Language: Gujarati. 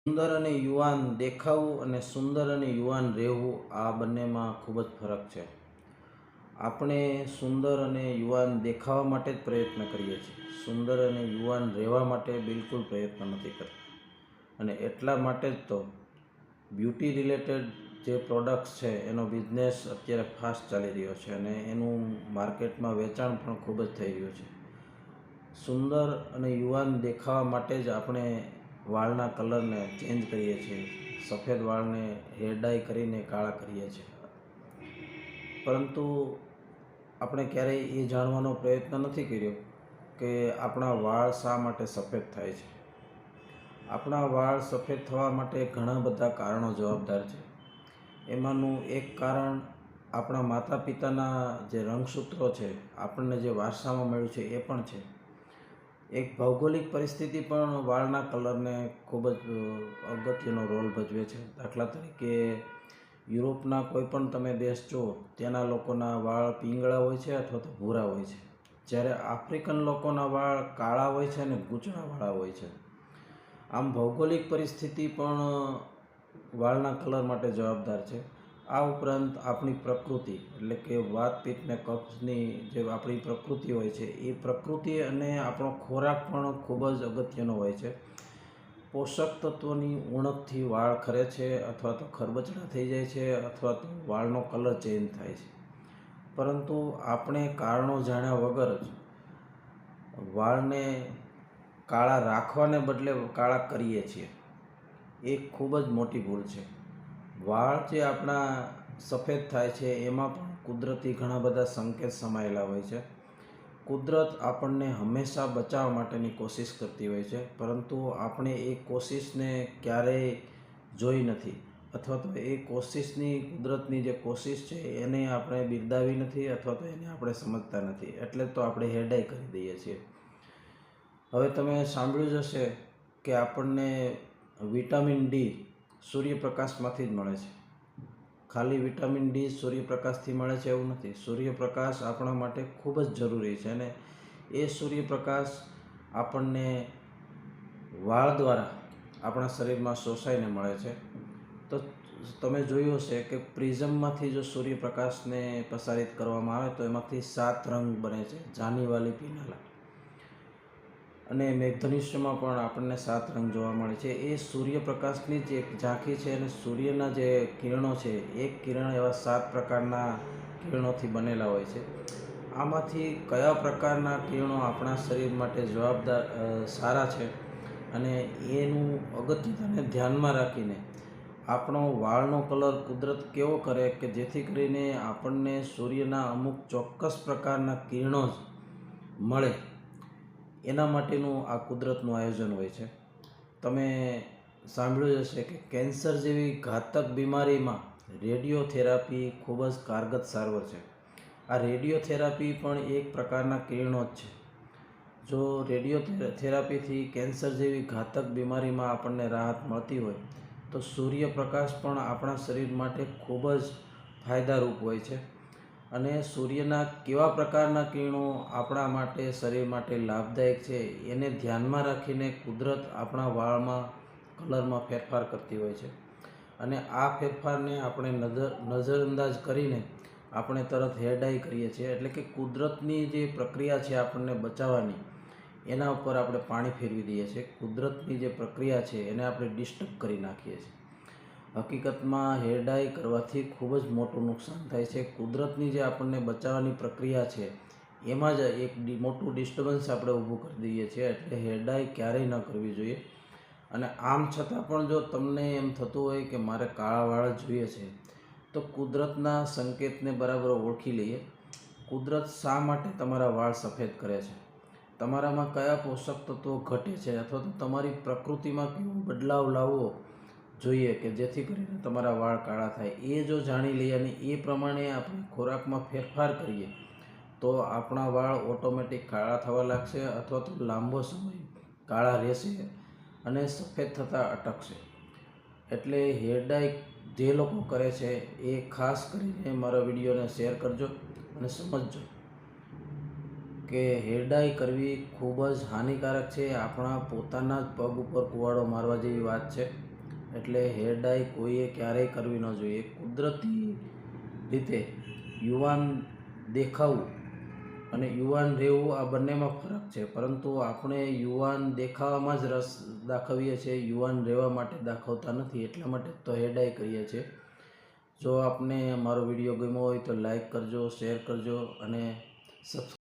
સુંદર અને યુવાન દેખાવું અને સુંદર અને યુવાન રહેવું આ બંનેમાં ખૂબ જ ફરક છે. આપણે સુંદર અને યુવાન દેખાવા માટે જ પ્રયત્ન કરીએ છીએ. સુંદર અને યુવાન રહેવા માટે બિલકુલ પ્રયત્ન નથી કરતા. અને એટલા માટે જ તો બ્યુટી રિલેટેડ જે પ્રોડક્ટ્સ છે, એનો બિઝનેસ અત્યારે ફાસ્ટ ચાલી રહ્યો છે અને એનું માર્કેટમાં વેચાણ પણ ખૂબ જ થઈ રહ્યું છે. સુંદર અને યુવાન દેખાવા માટે જ આપણે વાળના કલરને ચેન્જ કરીએ છીએ. સફેદ વાળને હેર ડાય કરીને કાળા કરીએ છીએ. પરંતુ આપણે ક્યારેય એ જાણવાનો પ્રયત્ન નથી કર્યો કે આપણા વાળ શા માટે સફેદ થાય છે. આપણા વાળ સફેદ થવા માટે ઘણા બધા કારણો જવાબદાર છે. એમાંનું એક કારણ આપણા માતા પિતાના જે રંગસૂત્રો છે, આપણને જે વારસામાં મળ્યું છે એ પણ છે. એક ભૌગોલિક પરિસ્થિતિ પણ વાળના કલરને ખૂબ જ અગત્યનો રોલ ભજવે છે. દાખલા તરીકે, યુરોપના કોઈ પણ તમે દેશ જુઓ, ત્યાંના લોકોના વાળ પીંગળા હોય છે અથવા તો ભૂરા હોય છે. જ્યારે આફ્રિકન લોકોના વાળ કાળા હોય છે અને ગૂંચળાવાળા હોય છે. આમ ભૌગોલિક પરિસ્થિતિ પણ, વાળના કલર માટે જવાબદાર છે. આ ઉપરાંત આપણી પ્રકૃતિ, એટલે કે વાત પિત્ત ને કફની જે આપણી પ્રકૃતિ હોય છે, એ પ્રકૃતિ અને આપણો ખોરાક પણ ખૂબ જ અગત્યનો હોય છે. પોષક તત્વોની ઉણપથી વાળ ખરે છે અથવા તો ખરબચડા થઈ જાય છે અથવા તો વાળનો કલર ચેન્જ થાય છે. પરંતુ આપણે કારણો જાણ્યા વગર જ વાળને કાળા રાખવાને બદલે કાળા કરીએ છીએ. એ ખૂબ જ મોટી ભૂલ છે. વાળ જે આપણા સફેદ થાય છે, એમાં પણ કુદરતી ઘણા બધા સંકેત સમાયેલા હોય છે. કુદરત આપણને હંમેશા બચાવવા માટેની કોશિશ કરતી હોય છે, પરંતુ આપણે એ કોશિશને ક્યારેય જોઈ નથી, અથવા તો એ કોશિશની, કુદરતની જે કોશિશ છે, એને આપણે બિરદાવી નથી, અથવા તો એને આપણે સમજતા નથી, એટલે તો આપણે હેરડાઈ કરી દઈએ છીએ. હવે તમે સાંભળ્યું જ હશે કે આપણને વિટામિન ડી સૂર્યપ્રકાશમાંથી જ મળે છે. ખાલી વિટામિન ડી સૂર્યપ્રકાશથી મળે છે એવું નથી. સૂર્યપ્રકાશ આપણા માટે ખૂબ જ જરૂરી છે અને એ સૂર્યપ્રકાશ આપણને વાળ દ્વારા આપણા શરીરમાં શોષાઈને મળે છે. તો તમે જોયું હશે કે પ્રિઝમમાંથી જો સૂર્યપ્રકાશને પ્રસારિત કરવામાં આવે તો એમાંથી સાત રંગ બને છે. જાનીવાલી પીનાલા. અને મેઘધનુષ્યમાં પણ આપણને સાત રંગ જોવા મળે છે. એ સૂર્યપ્રકાશની જ એક ઝાંખી છે અને સૂર્યના જે કિરણો છે, એક કિરણ એવા સાત પ્રકારના કિરણોથી બનેલા હોય છે. આમાંથી કયા પ્રકારના કિરણો આપણા શરીર માટે જવાબદાર સારા છે અને એનું અગત્યતાને ધ્યાનમાં રાખીને આપણો વાળનો કલર કુદરત કેવો કરે કે જેથી કરીને આપણને સૂર્યના અમુક ચોક્કસ પ્રકારના કિરણો જ મળે. એના માટેનું આ કુદરતનું આયોજન હોય છે. તમે સાંભળ્યું હશે કે કેન્સર જેવી ઘાતક બીમારીમાં રેડિયોથેરાપી ખૂબ જ કારગત સારવાર છે. આ રેડિયોથેરાપી પણ એક પ્રકારના કિરણો જ છે. જો રેડિયો થેરાપીથી કેન્સર જેવી ઘાતક બીમારીમાં આપણને રાહત મળતી હોય, તો સૂર્યપ્રકાશ પણ આપણા શરીર માટે ખૂબ જ ફાયદારૂપ હોય છે. અને સૂર્યના કેવા પ્રકારના કિરણો આપણા માટે, શરીર માટે લાભદાયક છે, એને ધ્યાનમાં રાખીને કુદરત આપણા વાળમાં, કલરમાં ફેરફાર કરતી હોય છે. અને આ ફેરફારને આપણે નજર, નજરઅંદાજ કરીને આપણે તરત હેર ડાય કરીએ છીએ. એટલે કે કુદરતની જે પ્રક્રિયા છે આપણને બચાવવાની, એના ઉપર આપણે પાણી ફેરવી દઈએ છીએ. કુદરતની જે પ્રક્રિયા છે એને આપણે ડિસ્ટર્બ કરી નાખીએ છીએ. હકીકતમાં હેર ડાય કરવાથી ખૂબ જ મોટું નુકસાન થાય છે. કુદરતની જે આપણને બચાવવાની પ્રક્રિયા છે, એમાં જ એક મોટું ડિસ્ટર્બન્સ આપણે ઊભું કરી દઈએ છીએ. એટલે હેર ડાય ક્યારેય ન કરવી જોઈએ. અને આમ છતાં પણ જો તમને એમ થતું હોય કે મારે કાળા વાળ જોઈએ છે, તો કુદરતના સંકેતને બરાબર ઓળખી લઈએ. કુદરત શા માટે તમારા વાળ સફેદ કરે છે? તમારામાં કયા પોષક તત્વો ઘટે છે? અથવા તો તમારી પ્રકૃતિમાં કેવો બદલાવ લાવવો જોઈએ કે જેથી કરીને તમારા વાળ કાળા થાય. એ જો જાણી લઈએ અને એ પ્રમાણે આપણે ખોરાકમાં ફેરફાર કરીએ, તો આપણા વાળ ઓટોમેટિક કાળા થવા લાગશે અથવા તો લાંબો સમય કાળા રહેશે અને સફેદ થતાં અટકશે. એટલે હેર ડાય જે લોકો કરે છે એ ખાસ કરીને મારા વિડીયોને શેર કરજો અને સમજજો કે હેર ડાય કરવી ખૂબ જ હાનિકારક છે. આપણા પોતાના જ પગ ઉપર કુવાડો મારવા જેવી વાત છે. એટલે હેર ડાય કોઈએ ક્યારેય કરવી ન જોઈએ. કુદરતી રીતે યુવાન દેખાવું અને યુવાન રહેવું આ બંનેમાં ફરક છે. પરંતુ આપણે યુવાન દેખાવામાં જ રસ દાખવીએ છીએ. યુવાન રહેવા માટે દાખવતા નથી. એટલા માટે તો હેર ડાય કરીએ છીએ. જો આપને મારો વીડિયો ગમ્યો હોય તો લાઈક કરજો શેર કરજો અને સબસ્ક્રાઈબ